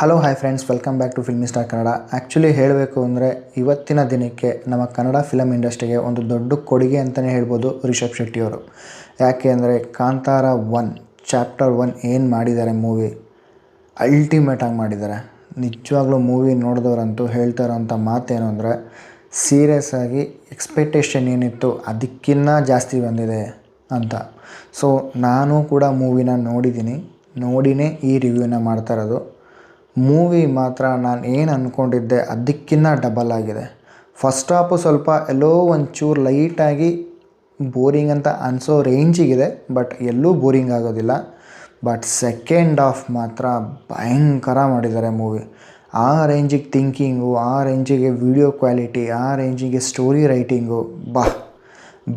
Hello hi friends welcome back to filmy star Kannada actually ಹೇಳಬೇಕು ಅಂದರೆ ಇವತ್ತಿನ ದಿನಕ್ಕೆ ನಮ್ಮ ಕನ್ನಡ ಫಿಲಮ್ ಇಂಡಸ್ಟ್ರಿಗೆ ಒಂದು ದೊಡ್ಡ ಕೊಡುಗೆ ಅಂತಲೇ ಹೇಳ್ಬೋದು ರಿಷಬ್ ಶೆಟ್ಟಿಯವರು. ಯಾಕೆ ಅಂದರೆ ಕಾಂತಾರ ಒನ್ ಚಾಪ್ಟರ್ ಒನ್ ಏನು ಮಾಡಿದ್ದಾರೆ ಮೂವಿ ಅಲ್ಟಿಮೇಟಾಗಿ ಮಾಡಿದ್ದಾರೆ. ನಿಜವಾಗ್ಲೂ ಮೂವಿ ನೋಡಿದವರಂತೂ ಹೇಳ್ತಾ ಇರೋಂಥ ಮಾತೇನು ಅಂದರೆ ಸೀರಿಯಸ್ ಆಗಿ ಎಕ್ಸ್ಪೆಕ್ಟೇಷನ್ ಏನಿತ್ತು ಅದಕ್ಕಿನ್ನ ಜಾಸ್ತಿ ಬಂದಿದೆ ಅಂತ. ಸೊ ನಾನು ಕೂಡ ಮೂವಿನ ನೋಡಿದ್ದೀನಿ. ನೋಡಿನೇ ಈ ರಿವ್ಯೂನ ಮಾಡ್ತಾ ಇರೋದು. ಮೂವಿ ಮಾತ್ರ ನಾನು ಏನು ಅಂದ್ಕೊಂಡಿದ್ದೆ ಅದಕ್ಕಿಂತ ಡಬಲ್ ಆಗಿದೆ. ಫಸ್ಟ್ ಹಾಫು ಸ್ವಲ್ಪ ಎಲ್ಲೋ ಒಂಚೂರು ಲೈಟಾಗಿ ಬೋರಿಂಗ್ ಅಂತ ಅನಿಸೋ ರೇಂಜಿಗಿದೆ ಬಟ್ ಎಲ್ಲೂ ಬೋರಿಂಗ್ ಆಗೋದಿಲ್ಲ. ಬಟ್ ಸೆಕೆಂಡ್ ಹಾಫ್ ಮಾತ್ರ ಭಯಂಕರ ಮಾಡಿದ್ದಾರೆ ಮೂವಿ. ಆ ರೇಂಜಿಗೆ ಥಿಂಕಿಂಗು ಆ ರೇಂಜಿಗೆ ವಿಡಿಯೋ ಕ್ವಾಲಿಟಿ ಆ ರೇಂಜಿಗೆ ಸ್ಟೋರಿ ರೈಟಿಂಗು ಬಾ.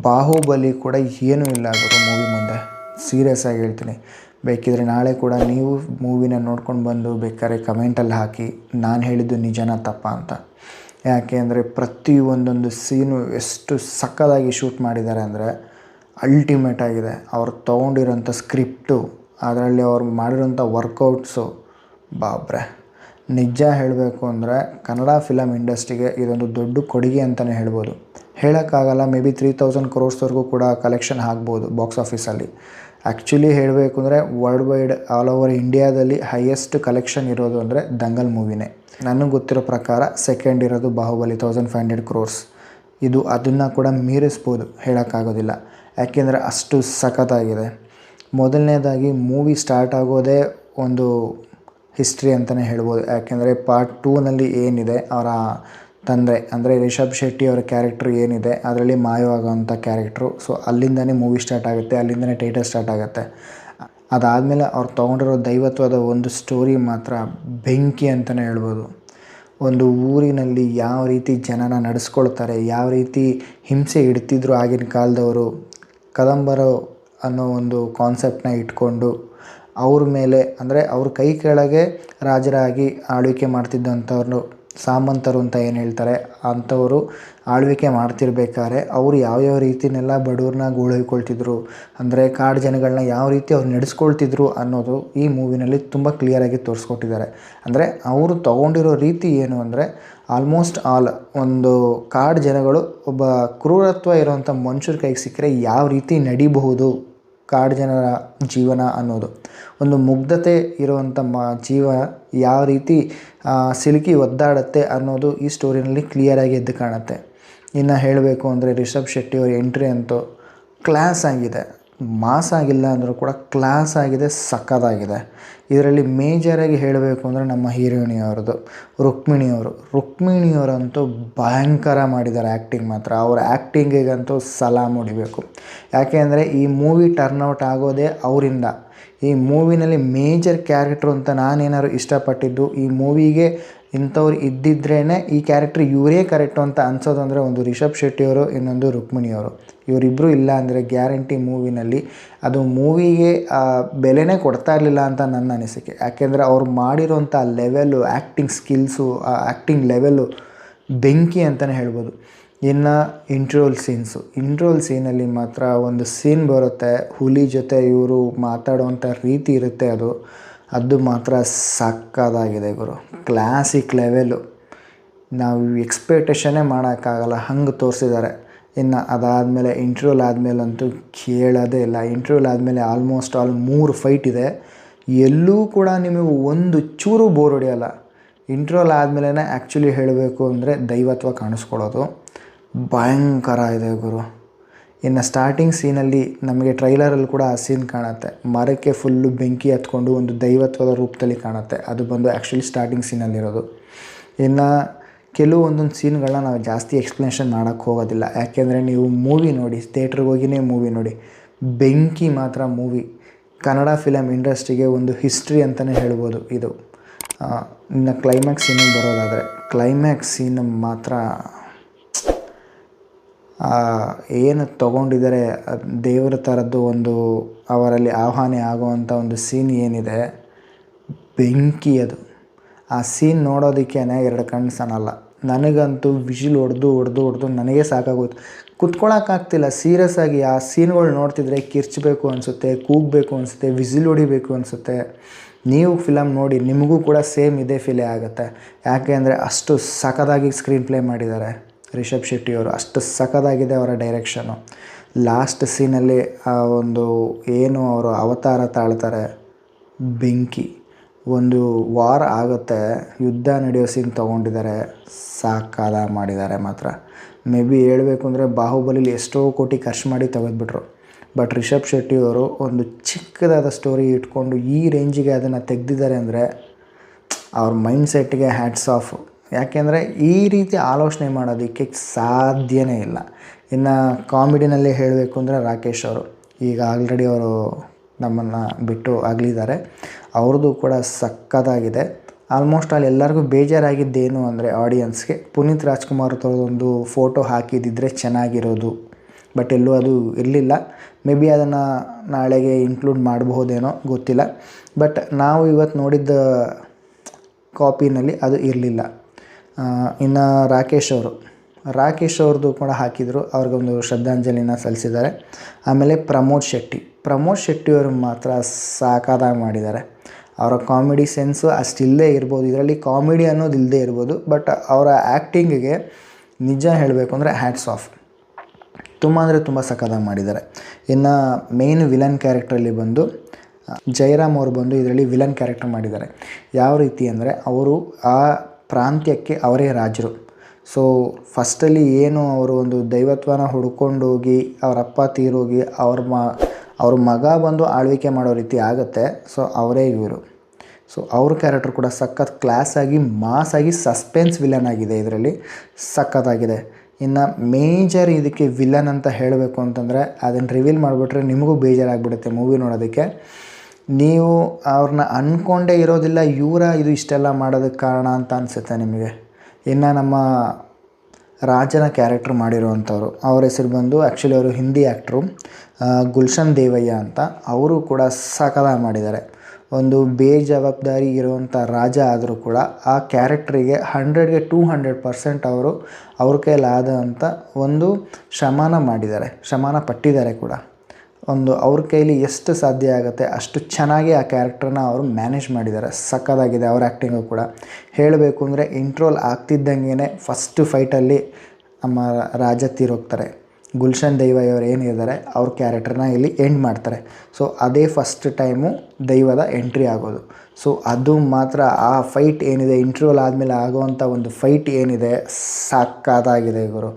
ಬಾಹುಬಲಿ ಕೂಡ ಏನೂ ಇಲ್ಲ ಆಗೋದು ಮೂವಿ ಮುಂದೆ. ಸೀರಿಯಸ್ ಆಗಿ ಹೇಳ್ತೀನಿ. ಬೇಕಿದ್ರೆ ನಾಳೆ ಕೂಡ ನೀವು ಮೂವಿನ ನೋಡ್ಕೊಂಡು ಬಂದು ಬೇಕಾದ್ರೆ ಕಮೆಂಟಲ್ಲಿ ಹಾಕಿ, ನಾನು ಹೇಳಿದ್ದು ನಿಜನ ತಪ್ಪ ಅಂತ. ಯಾಕೆ ಅಂದರೆ ಪ್ರತಿ ಒಂದೊಂದು ಸೀನು ಎಷ್ಟು ಸಕ್ಕದಾಗಿ ಶೂಟ್ ಮಾಡಿದ್ದಾರೆ ಅಂದರೆ ಅಲ್ಟಿಮೇಟ್ ಆಗಿದೆ. ಅವ್ರು ತೊಗೊಂಡಿರೋಂಥ ಸ್ಕ್ರಿಪ್ಟು ಅದರಲ್ಲಿ ಅವ್ರು ಮಾಡಿರೋಂಥ ವರ್ಕೌಟ್ಸು ಬಾಬ್ರೆ ನಿಜ ಹೇಳಬೇಕು ಅಂದರೆ ಕನ್ನಡ ಫಿಲಮ್ ಇಂಡಸ್ಟ್ರಿಗೆ ಇದೊಂದು ದೊಡ್ಡ ಕೊಡುಗೆ ಅಂತಲೇ ಹೇಳ್ಬೋದು. ಹೇಳೋಕ್ಕಾಗಲ್ಲ ಮೇ ಬಿ ತ್ರೀ ತೌಸಂಡ್ ಕ್ರೋರ್ಸ್ವರೆಗೂ ಕೂಡ ಕಲೆಕ್ಷನ್ ಆಗ್ಬೋದು ಬಾಕ್ಸ್ ಆಫೀಸಲ್ಲಿ ಆ್ಯಕ್ಚುಲಿ ಹೇಳಬೇಕು ಅಂದರೆ ವರ್ಲ್ಡ್ ವೈಡ್ ಆಲ್ ಓವರ್ ಇಂಡಿಯಾದಲ್ಲಿ ಹೈಯೆಸ್ಟ್ ಕಲೆಕ್ಷನ್ ಇರೋದು ಅಂದರೆ ದಂಗಲ್ ಮೂವಿನೇ ನನಗೆ ಗೊತ್ತಿರೋ ಪ್ರಕಾರ ಸೆಕೆಂಡ್ ಇರೋದು Baahubali thousand five hundred crores ಇದು ಅದನ್ನು ಕೂಡ ಮೀರಿಸ್ಬೋದು ಹೇಳೋಕ್ಕಾಗೋದಿಲ್ಲ. ಯಾಕೆಂದರೆ ಅಷ್ಟು ಸಖತ್ತಾಗಿದೆ. ಮೊದಲನೇದಾಗಿ ಮೂವಿ ಸ್ಟಾರ್ಟ್ ಆಗೋದೇ ಒಂದು ಹಿಸ್ಟ್ರಿ ಅಂತಲೇ ಹೇಳ್ಬೋದು. ಯಾಕೆಂದರೆ ಪಾರ್ಟ್ ಟೂನಲ್ಲಿ ಏನಿದೆ, ಅವರ ತಂದೆ, ಅಂದರೆ ರಿಷಬ್ ಶೆಟ್ಟಿ ಅವರ ಕ್ಯಾರೆಕ್ಟ್ರ್ ಏನಿದೆ, ಅದರಲ್ಲಿ ಮಾಯವಾಗೋವಂಥ ಕ್ಯಾರೆಕ್ಟ್ರು ಸೊ ಅಲ್ಲಿಂದನೇ ಮೂವಿ ಸ್ಟಾರ್ಟ್ ಆಗುತ್ತೆ, ಅಲ್ಲಿಂದನೇ ಟೈಟಲ್ ಸ್ಟಾರ್ಟ್ ಆಗುತ್ತೆ. ಅದಾದಮೇಲೆ ಅವ್ರು ತೊಗೊಂಡಿರೋ ದೈವತ್ವದ ಒಂದು ಸ್ಟೋರಿ ಮಾತ್ರ ಬೆಂಕಿ ಅಂತಲೇ ಹೇಳ್ಬೋದು. ಒಂದು ಊರಿನಲ್ಲಿ ಯಾವ ರೀತಿ ಜನನ ನಡೆಸ್ಕೊಳ್ತಾರೆ, ಯಾವ ರೀತಿ ಹಿಂಸೆ ಇಡ್ತಿದ್ರು ಆಗಿನ ಕಾಲದವರು, ಕದಂಬರ ಅನ್ನೋ ಒಂದು ಕಾನ್ಸೆಪ್ಟನ್ನ ಇಟ್ಕೊಂಡು ಅವ್ರ ಮೇಲೆ, ಅಂದರೆ ಅವ್ರ ಕೈ ಕೆಳಗೆ ರಾಜರಾಗಿ ಆಳ್ವಿಕೆ ಮಾಡ್ತಿದ್ದಂಥವ್ರು ಸಾಮಂತರು ಅಂತ ಏನು ಹೇಳ್ತಾರೆ, ಅಂಥವರು ಆಳ್ವಿಕೆ ಮಾಡ್ತಿರ್ಬೇಕಾದ್ರೆ ಅವರು ಯಾವ್ಯಾವ ರೀತಿನೆಲ್ಲ ಬಡವ್ರನ್ನ ಗೂಳೈಕೊಳ್ತಿದ್ರು ಅಂದರೆ ಕಾಡು ಜನಗಳನ್ನ ಯಾವ ರೀತಿ ಅವ್ರು ನಡೆಸ್ಕೊಳ್ತಿದ್ರು ಅನ್ನೋದು ಈ ಮೂವಿನಲ್ಲಿ ತುಂಬ ಕ್ಲಿಯರಾಗಿ ತೋರಿಸ್ಕೊಟ್ಟಿದ್ದಾರೆ. ಅಂದರೆ ಅವರು ತಗೊಂಡಿರೋ ರೀತಿ ಏನು ಅಂದರೆ ಆಲ್ಮೋಸ್ಟ್ ಆಲ್ ಒಂದು ಕಾಡು ಜನಗಳು ಒಬ್ಬ ಕ್ರೂರತ್ವ ಇರುವಂಥ ಮನುಷ್ಯರ ಕೈಗೆ ಸಿಕ್ಕರೆ ಯಾವ ರೀತಿ ನಡಿಬಹುದು? ಕಾಡು ಜನರ ಜೀವನ ಅನ್ನೋದು. ಒಂದು ಮುಗ್ಧತೆ ಇರುವಂಥ ಮ ಜೀವ ಯಾವ ರೀತಿ ಸಿಲುಕಿ ಒದ್ದಾಡುತ್ತೆ ಅನ್ನೋದು ಈ ಸ್ಟೋರಿನಲ್ಲಿ ಕ್ಲಿಯರಾಗಿ ಎದ್ದು ಕಾಣುತ್ತೆ. ಇನ್ನು ಹೇಳಬೇಕು ಅಂದರೆ ರಿಷಬ್ ಶೆಟ್ಟಿ ಅವ್ರ ಎಂಟ್ರಿ ಅಂತೂ ಕ್ಲಾಸ್ ಆಗಿದೆ. ಮಾಸ್ ಆಗಿಲ್ಲ ಅಂದರೂ ಕೂಡ ಕ್ಲಾಸ್ ಆಗಿದೆ ಸಕ್ಕದಾಗಿದೆ ಇದರಲ್ಲಿ ಮೇಜರಾಗಿ ಹೇಳಬೇಕು ಅಂದರೆ ನಮ್ಮ ಹೀರೋಯಿನಿಯವ್ರದ್ದು, ರುಕ್ಮಿಣಿಯವರು. ರುಕ್ಮಿಣಿಯವರಂತೂ ಭಯಂಕರ ಮಾಡಿದ್ದಾರೆ ಆ್ಯಕ್ಟಿಂಗ್ ಮಾತ್ರ. ಅವ್ರ ಆ್ಯಕ್ಟಿಂಗಿಗಂತೂ ಸಲಾಮ್ ಮುಡಿಬೇಕು ಯಾಕೆ ಅಂದರೆ ಈ ಮೂವಿ ಟರ್ನ್ಔಟ್ ಆಗೋದೇ ಅವರಿಂದ. ಈ ಮೂವಿನಲ್ಲಿ ಮೇಜರ್ ಕ್ಯಾರೆಕ್ಟ್ರು ಅಂತ ನಾನೇನಾದ್ರು ಇಷ್ಟಪಟ್ಟಿದ್ದು ಈ ಮೂವಿಗೆ ಇಂಥವ್ರು ಇದ್ದಿದ್ರೇ ಈ ಕ್ಯಾರೆಕ್ಟ್ರ್ ಇವರೇ ಕರೆಕ್ಟು ಅಂತ ಅನ್ಸೋದು ಅಂದರೆ ಒಂದು ರಿಷಬ್ ಶೆಟ್ಟಿಯವರು, ಇನ್ನೊಂದು ರುಕ್ಮಿಣಿಯವರು ಇವರಿಬ್ಬರು ಇಲ್ಲ ಅಂದರೆ ಗ್ಯಾರಂಟಿ ಮೂವಿನಲ್ಲಿ ಅದು ಮೂವಿಗೆ ಬೆಲೆನೇ ಕೊಡ್ತಾ ಇರಲಿಲ್ಲ ಅಂತ ನನ್ನ ಅನಿಸಿಕೆ. ಯಾಕೆಂದರೆ ಅವ್ರು ಮಾಡಿರೋಂಥ ಲೆವೆಲ್ಲು ಆ್ಯಕ್ಟಿಂಗ್ ಸ್ಕಿಲ್ಸು ಆ ಆ್ಯಕ್ಟಿಂಗ್ ಲೆವೆಲ್ಲು ಬೆಂಕಿ ಅಂತಲೇ ಹೇಳ್ಬೋದು. ಇನ್ನು ಇಂಟ್ರೋಲ್ ಸೀನ್ಸು ಇಂಟ್ರೋಲ್ ಸೀನಲ್ಲಿ ಮಾತ್ರ ಒಂದು ಸೀನ್ ಬರುತ್ತೆ. ಹುಲಿ ಜೊತೆ ಇವರು ಮಾತಾಡುವಂಥ ರೀತಿ ಇರುತ್ತೆ ಅದು. ಅದು ಮಾತ್ರ ಸಕ್ಕದಾಗಿದೆ ಗುರು. ಕ್ಲಾಸಿಕ್ ಲೆವೆಲು ನಾವು ಎಕ್ಸ್ಪೆಕ್ಟೇಷನ್ನೇ ಮಾಡೋಕ್ಕಾಗಲ್ಲ, ಹಂಗೆ ತೋರಿಸಿದ್ದಾರೆ ಇನ್ನು ಅದಾದಮೇಲೆ ಇಂಟ್ರ್ಯೂಲ್ ಆದಮೇಲಂತೂ ಕೇಳೋದೇ ಇಲ್ಲ. ಇಂಟ್ರ್ಯೂಲ್ ಆದಮೇಲೆ ಆಲ್ಮೋಸ್ಟ್ ಆಲ್ ಮೂರು ಫೈಟ್ ಇದೆ. ಎಲ್ಲೂ ಕೂಡ ನಿಮಗೆ ಒಂದು ಚೂರು ಬೋರ್ ಹೊಡೆಯಲ್ಲ. ಇಂಟ್ರೋಲ್ ಆದಮೇಲೆ ಆ್ಯಕ್ಚುಲಿ ಹೇಳಬೇಕು ಅಂದರೆ ದೈವತ್ವ ಕಾಣಿಸ್ಕೊಳ್ಳೋದು. ಭಯಂಕರ ಇದೆ ಗುರು. ಇನ್ನು ಸ್ಟಾರ್ಟಿಂಗ್ ಸೀನಲ್ಲಿ ನಮಗೆ ಟ್ರೈಲರಲ್ಲಿ ಕೂಡ ಆ ಸೀನ್ ಕಾಣುತ್ತೆ. ಮರಕ್ಕೆ ಫುಲ್ಲು ಬೆಂಕಿ ಹತ್ಕೊಂಡು ಒಂದು ದೈವತ್ವದ ರೂಪದಲ್ಲಿ ಕಾಣುತ್ತೆ. ಅದು ಬಂದು ಆ್ಯಕ್ಚುಲಿ ಸ್ಟಾರ್ಟಿಂಗ್ ಸೀನಲ್ಲಿರೋದು ಇನ್ನು ಕೆಲವು ಒಂದೊಂದು ಸೀನ್ಗಳನ್ನ ನಾವು ಜಾಸ್ತಿ ಎಕ್ಸ್ಪ್ಲನೇಷನ್ ಮಾಡೋಕ್ಕೆ ಹೋಗೋದಿಲ್ಲ. ಯಾಕೆಂದರೆ ನೀವು ಮೂವಿ ನೋಡಿ ಥಿಯೇಟ್ರಿಗೆ ಹೋಗಿನೇ ಮೂವಿ ನೋಡಿ, ಬೆಂಕಿ ಮಾತ್ರ ಮೂವಿ ಕನ್ನಡ ಫಿಲಮ್ ಇಂಡಸ್ಟ್ರಿಗೆ ಒಂದು ಹಿಸ್ಟ್ರಿ ಅಂತಲೇ ಹೇಳ್ಬೋದು ಇದು. ಇನ್ನು ಕ್ಲೈಮ್ಯಾಕ್ಸ್ ಸೀನಿಗೆ ಬರೋದಾದರೆ ಕ್ಲೈಮ್ಯಾಕ್ಸ್ ಸೀನ್ ಮಾತ್ರ ಏನು ತಗೊಂಡಿದ್ದಾರೆ ದೇವರ ಥರದ್ದು ಒಂದು ಅವರಲ್ಲಿ ಆಹ್ವಾನ ಆಗುವಂಥ ಒಂದು ಸೀನ್ ಏನಿದೆ, ಬೆಂಕಿ ಅದು. ಆ ಸೀನ್ ನೋಡೋದಕ್ಕೇ ಎರಡು ಕಣ್ಣು ಸನಲ್ಲ ನನಗಂತೂ ವಿಜಿಲ್ ಹೊಡೆದು ಹೊಡೆದು ಹೊಡೆದು ನನಗೆ ಸಾಕಾಗೋಯ್ತು. ಕುತ್ಕೊಳ್ಳೋಕ್ಕಾಗ್ತಿಲ್ಲ ಸೀರಿಯಸ್ ಆಗಿ ಆ ಸೀನ್ಗಳು ನೋಡ್ತಿದ್ರೆ ಕಿರ್ಚಬೇಕು ಅನಿಸುತ್ತೆ, ಕೂಗಬೇಕು ಅನಿಸುತ್ತೆ ವಿಜಿಲ್ ಹೊಡಿಬೇಕು ಅನಿಸುತ್ತೆ. ನೀವು ಫಿಲಮ್ ನೋಡಿ, ನಿಮಗೂ ಕೂಡ ಸೇಮ್ ಇದೇ ಫೀಲೇ ಆಗುತ್ತೆ. ಯಾಕೆ ಅಂದರೆ ಅಷ್ಟು ಸಖತ್ತಾಗಿ ಸ್ಕ್ರೀನ್ ಪ್ಲೇ ಮಾಡಿದ್ದಾರೆ. ರಿಷಬ್ ಶೆಟ್ಟಿಯವರು ಅಷ್ಟು ಸಖತ್ತಾಗಿದೆ ಅವರ ಡೈರೆಕ್ಷನು ಲಾಸ್ಟ್ ಸೀನಲ್ಲಿ ಆ ಒಂದು ಏನು ಅವರು ಅವತಾರ ತಾಳ್ತಾರೆ, ಬೆಂಕಿ. ಒಂದು ವಾರ್ ಆಗುತ್ತೆ, ಯುದ್ಧ ನಡೆಯೋ ಸೀನ್ ತೊಗೊಂಡಿದ್ದಾರೆ, ಸಾಕಾದ ಮಾಡಿದ್ದಾರೆ ಮಾತ್ರ. ಮೇ ಬಿ ಹೇಳಬೇಕು ಅಂದರೆ, ಬಾಹುಬಲಿಲಿ ಎಷ್ಟೋ ಕೋಟಿ ಖರ್ಚು ಮಾಡಿ ತೆಗೆದುಬಿಟ್ರು. ಬಟ್ ರಿಷಬ್ ಶೆಟ್ಟಿಯವರು ಒಂದು ಚಿಕ್ಕದಾದ ಸ್ಟೋರಿ ಇಟ್ಕೊಂಡು ಈ ರೇಂಜಿಗೆ ಅದನ್ನು ತೆಗೆದಿದ್ದಾರೆ ಅಂದರೆ, ಅವ್ರ ಮೈಂಡ್ ಸೆಟ್ಗೆ ಹ್ಯಾಟ್ಸ್ ಆಫ್ ಯಾಕೆಂದರೆ ಈ ರೀತಿ ಆಲೋಚನೆ ಮಾಡೋದಕ್ಕೆ ಸಾಧ್ಯನೇ ಇಲ್ಲ. ಇನ್ನು ಕಾಮಿಡಿನಲ್ಲಿ ಹೇಳಬೇಕು ಅಂದರೆ ರಾಕೇಶ್ ಅವರು. ಈಗ ಆಲ್ರೆಡಿ ಅವರು ನಮ್ಮನ್ನು ಬಿಟ್ಟು ಆಗಲಿದ್ದಾರೆ ಅವ್ರದ್ದು ಕೂಡ ಸಕ್ಕತ್ತಾಗಿದೆ ಆಲ್ಮೋಸ್ಟ್ ಅಲ್ಲಿ ಎಲ್ಲರಿಗೂ ಬೇಜಾರಾಗಿದ್ದೇನು ಅಂದರೆ ಆಡಿಯನ್ಸ್ಗೆ ಪುನೀತ್ ರಾಜ್ಕುಮಾರ್ ಒಂದು ಫೋಟೋ ಹಾಕಿದ್ದಿದ್ರೆ ಚೆನ್ನಾಗಿರೋದು. ಬಟ್ ಎಲ್ಲೂ ಅದು ಇರಲಿಲ್ಲ. ಮೇ ಬಿ ಅದನ್ನು ನಾಳೆಗೆ ಇನ್ಕ್ಲೂಡ್ ಮಾಡಬಹುದೇನೋ ಗೊತ್ತಿಲ್ಲ. ಬಟ್ ನಾವು ಇವತ್ತು ನೋಡಿದ್ದ ಕಾಪಿನಲ್ಲಿ ಅದು ಇರಲಿಲ್ಲ. ಇನ್ನು ರಾಕೇಶ್ ಅವರು. ರಾಕೇಶ್ ಅವ್ರದ್ದು ಕೂಡ ಹಾಕಿದರು. ಅವ್ರಿಗೊಂದು ಶ್ರದ್ಧಾಂಜಲಿನ ಸಲ್ಲಿಸಿದ್ದಾರೆ. ಆಮೇಲೆ ಪ್ರಮೋದ್ ಶೆಟ್ಟಿ. ಪ್ರಮೋದ್ ಶೆಟ್ಟಿಯವರು ಮಾತ್ರ ಸಾಕಾದಾಗ ಮಾಡಿದ್ದಾರೆ. ಅವರ ಕಾಮಿಡಿ ಸೆನ್ಸು ಅಷ್ಟಿಲ್ಲದೆ ಇರ್ಬೋದು. ಇದರಲ್ಲಿ ಕಾಮಿಡಿ ಅನ್ನೋದು ಇಲ್ಲದೆ ಇರ್ಬೋದು. ಬಟ್ ಅವರ ಆ್ಯಕ್ಟಿಂಗಿಗೆ ನಿಜ ಹೇಳಬೇಕು ಅಂದರೆ ಹ್ಯಾಟ್ಸ್ ಆಫ್ ತುಂಬ ಅಂದರೆ ತುಂಬ ಸಖತ್ತಾಗಿ ಮಾಡಿದ್ದಾರೆ. ಇನ್ನು ಮೇನ್ ವಿಲನ್ ಕ್ಯಾರೆಕ್ಟ್ರಲ್ಲಿ ಬಂದು ಜಯರಾಮ್ ಅವರು ಬಂದು ಇದರಲ್ಲಿ ವಿಲನ್ ಕ್ಯಾರೆಕ್ಟರ್ ಮಾಡಿದ್ದಾರೆ. ಯಾವ ರೀತಿ ಅಂದರೆ, ಅವರು ಆ ಪ್ರಾಂತ್ಯಕ್ಕೆ ಅವರೇ ರಾಜರು. ಸೊ ಫಸ್ಟಲ್ಲಿ ಏನು ಅವರು ಒಂದು ದೈವತ್ವನ ಹುಡ್ಕೊಂಡೋಗಿ ಅವರಪ್ಪ ತೀರೋಗಿ, ಅವ್ರ ಮ, ಅವ್ರ ಮಗ ಬಂದು ಆಳ್ವಿಕೆ ಮಾಡೋ ರೀತಿ ಆಗುತ್ತೆ. ಸೊ ಅವರೇ ಇವರು. ಸೊ ಅವ್ರ ಕ್ಯಾರೆಕ್ಟರ್ ಕೂಡ ಸಖತ್ ಕ್ಲಾಸಾಗಿ ಮಾಸಾಗಿ ಸಸ್ಪೆನ್ಸ್ ವಿಲನ್ ಆಗಿದೆ ಇದರಲ್ಲಿ. ಸಖತ್ತಾಗಿದೆ ಇನ್ನು ಮೇಜರ್ ಇದಕ್ಕೆ ವಿಲನ್ ಅಂತ ಹೇಳಬೇಕು ಅಂತಂದರೆ, ಅದನ್ನು ರಿವೀಲ್ ಮಾಡಿಬಿಟ್ರೆ ನಿಮಗೂ ಬೇಜಾರಾಗ್ಬಿಡುತ್ತೆ ಮೂವಿ ನೋಡೋದಕ್ಕೆ. ನೀವು ಅವ್ರನ್ನ ಅಂದ್ಕೊಂಡೇ ಇರೋದಿಲ್ಲ, ಇವರ ಇದು ಇಷ್ಟೆಲ್ಲ ಮಾಡೋದಕ್ಕೆ ಕಾರಣ ಅಂತ ಅನಿಸುತ್ತೆ ನಿಮಗೆ. ಇನ್ನು ನಮ್ಮ ರಾಜನ ಕ್ಯಾರೆಕ್ಟ್ರ್ ಮಾಡಿರೋವಂಥವ್ರು. ಅವ್ರ ಹೆಸರು ಬಂದು ಆ್ಯಕ್ಚುಲಿ ಅವರು ಹಿಂದಿ ಆ್ಯಕ್ಟ್ರು ಗುಲ್ಶನ್ ದೇವಯ್ಯ ಅಂತ. ಅವರು ಕೂಡ ಸಕಲ ಮಾಡಿದ್ದಾರೆ. ಒಂದು ಬೇಜವಾಬ್ದಾರಿ ಇರುವಂಥ ರಾಜ ಆದರೂ ಕೂಡ ಆ ಕ್ಯಾರೆಕ್ಟ್ರಿಗೆ ಹಂಡ್ರೆಡ್ಗೆ ಟೂ ಹಂಡ್ರೆಡ್ ಪರ್ಸೆಂಟ್ ಅವರು ಅವ್ರ ಕೈಲಾದಂಥ ಒಂದು ಶಮಾನ ಮಾಡಿದ್ದಾರೆ. ಶಮಾನ ಪಟ್ಟಿದ್ದಾರೆ ಕೂಡ. ಒಂದು ಅವ್ರ ಕೈಲಿ ಎಷ್ಟು ಸಾಧ್ಯ ಆಗುತ್ತೆ, ಅಷ್ಟು ಚೆನ್ನಾಗಿ ಆ ಕ್ಯಾರೆಕ್ಟರ್ನ ಅವರು ಮ್ಯಾನೇಜ್ ಮಾಡಿದ್ದಾರೆ ಸಕ್ಕತ್ತಾಗಿದೆ ಅವ್ರ ಆ್ಯಕ್ಟಿಂಗು ಕೂಡ. ಹೇಳಬೇಕು ಅಂದರೆ ಇಂಟ್ರೋಲ್ ಆಗ್ತಿದ್ದಂಗೆ ಫಸ್ಟು ಫೈಟಲ್ಲಿ ನಮ್ಮ ರಾಜ ತೀರೋಗ್ತಾರೆ. ಗುಲ್ಶನ್ ದೈವಯ್ಯ ಏನು ಏನಿದ್ದಾರೆ ಅವ್ರ ಕ್ಯಾರೆಕ್ಟರ್ನ ಇಲ್ಲಿ ಎಂಡ್ ಮಾಡ್ತಾರೆ. ಸೊ ಅದೇ ಫಸ್ಟ್ ಟೈಮು ದೈವದ ಎಂಟ್ರಿ ಆಗೋದು. ಸೊ ಅದು ಮಾತ್ರ ಆ ಫೈಟ್ ಏನಿದೆ ಇಂಟ್ರೋಲ್ ಆದಮೇಲೆ ಆಗುವಂಥ ಒಂದು ಫೈಟ್ ಏನಿದೆ, ಸಾಕಾದಾಗಿದೆ ಗುರು.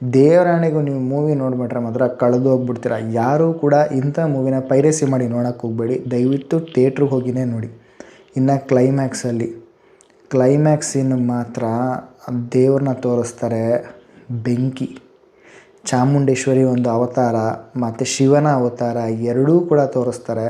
ದೇವರಾಣಿಗೂ ನೀವು ಮೂವಿ ನೋಡಿಬಿಟ್ರೆ ಮಾತ್ರ ಕಳೆದು ಹೋಗ್ಬಿಡ್ತೀರ. ಯಾರೂ ಕೂಡ ಇಂಥ ಮೂವಿನ ಪೈರಸಿ ಮಾಡಿ ನೋಡೋಕ್ಕೆ ಹೋಗಬೇಡಿ. ದಯವಿಟ್ಟು ಥಿಯೇಟ್ರಿಗೆ ಹೋಗಿನೇ ನೋಡಿ. ಇನ್ನು ಕ್ಲೈಮ್ಯಾಕ್ಸಲ್ಲಿ ಕ್ಲೈಮ್ಯಾಕ್ಸ್ ಇನ್ನು ಮಾತ್ರ ದೇವ್ರನ್ನ ತೋರಿಸ್ತಾರೆ ಬೆಂಕಿ. ಚಾಮುಂಡೇಶ್ವರಿ ಒಂದು ಅವತಾರ, ಮತ್ತು ಶಿವನ ಅವತಾರ ಎರಡೂ ಕೂಡ ತೋರಿಸ್ತಾರೆ.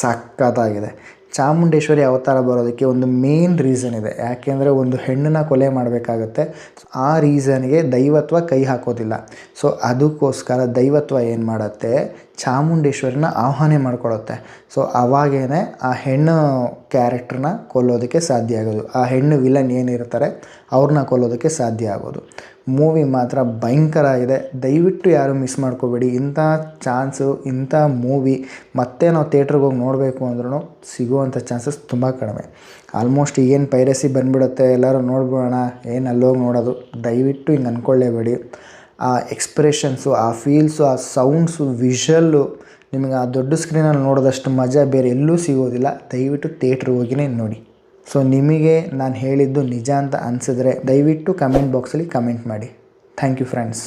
ಸಕ್ಕತ್ತಾಗಿದೆ ಚಾಮುಂಡೇಶ್ವರಿ ಅವತಾರ ಬರೋದಕ್ಕೆ ಒಂದು ಮೇನ್ ರೀಸನ್ ಇದೆ. ಯಾಕೆಂದರೆ ಒಂದು ಹೆಣ್ಣನ್ನ ಕೊಲೆ ಮಾಡಬೇಕಾಗತ್ತೆ. ಆ ರೀಸನ್ಗೆ ದೈವತ್ವ ಕೈ ಹಾಕೋದಿಲ್ಲ. ಸೊ ಅದಕ್ಕೋಸ್ಕರ ದೈವತ್ವ ಏನು ಮಾಡುತ್ತೆ? ಚಾಮುಂಡೇಶ್ವರಿನ ಆಹ್ವಾನ ಮಾಡ್ಕೊಳುತ್ತೆ. ಸೊ ಅವಾಗೇ ಆ ಹೆಣ್ಣು ಕ್ಯಾರೆಕ್ಟ್ರನ್ನ ಕೊಲ್ಲೋದಕ್ಕೆ ಸಾಧ್ಯ ಆಗೋದು. ಆ ಹೆಣ್ಣು ವಿಲನ್ ಏನಿರ್ತಾರೆ ಅವ್ರನ್ನ ಕೊಲ್ಲೋದಕ್ಕೆ ಸಾಧ್ಯ ಆಗೋದು. ಮೂವಿ ಮಾತ್ರ ಭಯಂಕರ ಇದೆ. ದಯವಿಟ್ಟು ಯಾರು ಮಿಸ್ ಮಾಡ್ಕೋಬೇಡಿ. ಇಂಥ ಚಾನ್ಸು ಇಂಥ ಮೂವಿ ಮತ್ತೆ ನಾವು ಥಿಯೇಟ್ರಿಗೆ ಹೋಗಿ ನೋಡಬೇಕು ಅಂದ್ರೂ ಸಿಗುವಂಥ ಚಾನ್ಸಸ್ ತುಂಬ ಕಡಿಮೆ. ಆಲ್ಮೋಸ್ಟ್ ಏನು ಪೈರಸಿ ಬಂದ್ಬಿಡುತ್ತೆ, ಎಲ್ಲರೂ ನೋಡ್ಬಿಡೋಣ, ಏನು ಅಲ್ಲೋಗಿ ನೋಡೋದು, ದಯವಿಟ್ಟು ಹಿಂಗೆ ಅಂದ್ಕೊಳ್ಳೇಬೇಡಿ ಆ ಎಕ್ಸ್ಪ್ರೆಷನ್ಸು ಆ ಫೀಲ್ಸು ಆ ಸೌಂಡ್ಸು ವಿಷಲ್ಲು ನಿಮಗೆ ಆ ದೊಡ್ಡ ಸ್ಕ್ರೀನಲ್ಲಿ ನೋಡಿದಷ್ಟು ಮಜಾ ಬೇರೆ ಎಲ್ಲೂ ಸಿಗೋದಿಲ್ಲ. ದಯವಿಟ್ಟು ಥಿಯೇಟ್ರಿಗೆ ಹೋಗಿನೇ ನೋಡಿ. ಸೊ ನಿಮಗೆ ನಾನು ಹೇಳಿದ್ದು ನಿಜ ಅಂತ ಅನಿಸಿದ್ರೆ ದಯವಿಟ್ಟು ಕಮೆಂಟ್ ಬಾಕ್ಸಲ್ಲಿ ಕಮೆಂಟ್ ಮಾಡಿ. Thank you friends